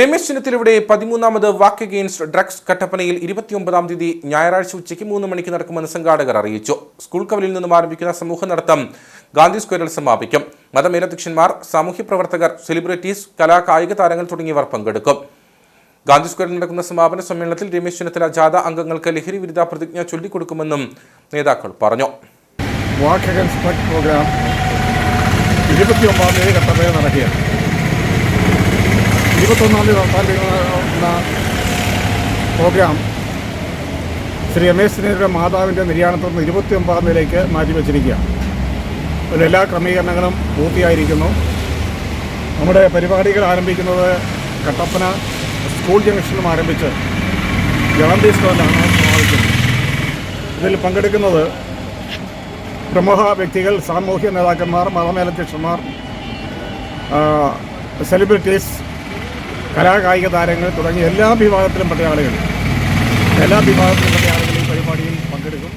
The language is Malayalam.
രമേശ് ചെന്നിത്തലയുടെ പതിമൂന്നാമത് വാക്ക് അഗെയിൻസ്റ്റ് ഡ്രഗ്സ് കട്ടപ്പനയിൽ ഇരുപത്തിയൊമ്പതാം തീയതി ഞായറാഴ്ച ഉച്ചയ്ക്ക് മൂന്ന് മണിക്ക് നടക്കുമെന്ന് സംഘാടകർ അറിയിച്ചു. സ്കൂൾ കവലിൽ നിന്നും ആരംഭിക്കുന്ന സമൂഹ നടത്തം ഗാന്ധി സ്ക്വയറിൽ സമാപിക്കും. മതമേലധ്യക്ഷന്മാർ സാമൂഹ്യ പ്രവർത്തകർ സെലിബ്രിറ്റീസ് കലാ കായിക താരങ്ങൾ തുടങ്ങിയവർ പങ്കെടുക്കും. ഗാന്ധി സ്ക്വയറിൽ നടക്കുന്ന സമാപന സമ്മേളനത്തിൽ രമേശ് ചെന്നിത്തല ജാഥ അംഗങ്ങൾക്ക് ലഹരി വിരുദ്ധ പ്രതിജ്ഞ ചൊല്ലിക്കൊടുക്കുമെന്നും നേതാക്കൾ പറഞ്ഞു. വാക്ക് അഗൻസ്റ്റ് പ്രോഗ്രാം ഇരുപത്തിയൊമ്പതാം തീയതി കട്ടപ്പനയിൽ നടക്കുകയാണ്. ഇരുപത്തൊന്നാം തീയതി നടത്താനിരിക്കുന്ന പ്രോഗ്രാം ശ്രീ രമേശ് ചെന്നിത്തല മാതാവിന്റെ നിര്യാണത്തിൽ നിന്ന് ഇരുപത്തിയൊമ്പതാം തീയതിയിലേക്ക് മാറ്റിവെച്ചിരിക്കുകയാണ്. അതിൽ എല്ലാ ക്രമീകരണങ്ങളും പൂർത്തിയായിരിക്കുന്നു. നമ്മുടെ പരിപാടികൾ ആരംഭിക്കുന്നത് കട്ടപ്പന സ്കൂൾ ജംഗ്ഷനിലും ആരംഭിച്ച് ഗാന്ധി സ്ക്വയറിലാണ് സമാപിക്കുന്നത് ഇതിൽ പങ്കെടുക്കുന്നത് പ്രമുഖ വ്യക്തികൾ സാമൂഹ്യ നേതാക്കന്മാർ മതമേലധ്യക്ഷന്മാർ സെലിബ്രിറ്റീസ് കലാകായിക താരങ്ങൾ തുടങ്ങിയ എല്ലാ വിഭാഗത്തിലും പെട്ട ആളുകൾ എല്ലാ വിഭാഗത്തിലും പെട്ട പരിപാടിയിൽ പങ്കെടുക്കും.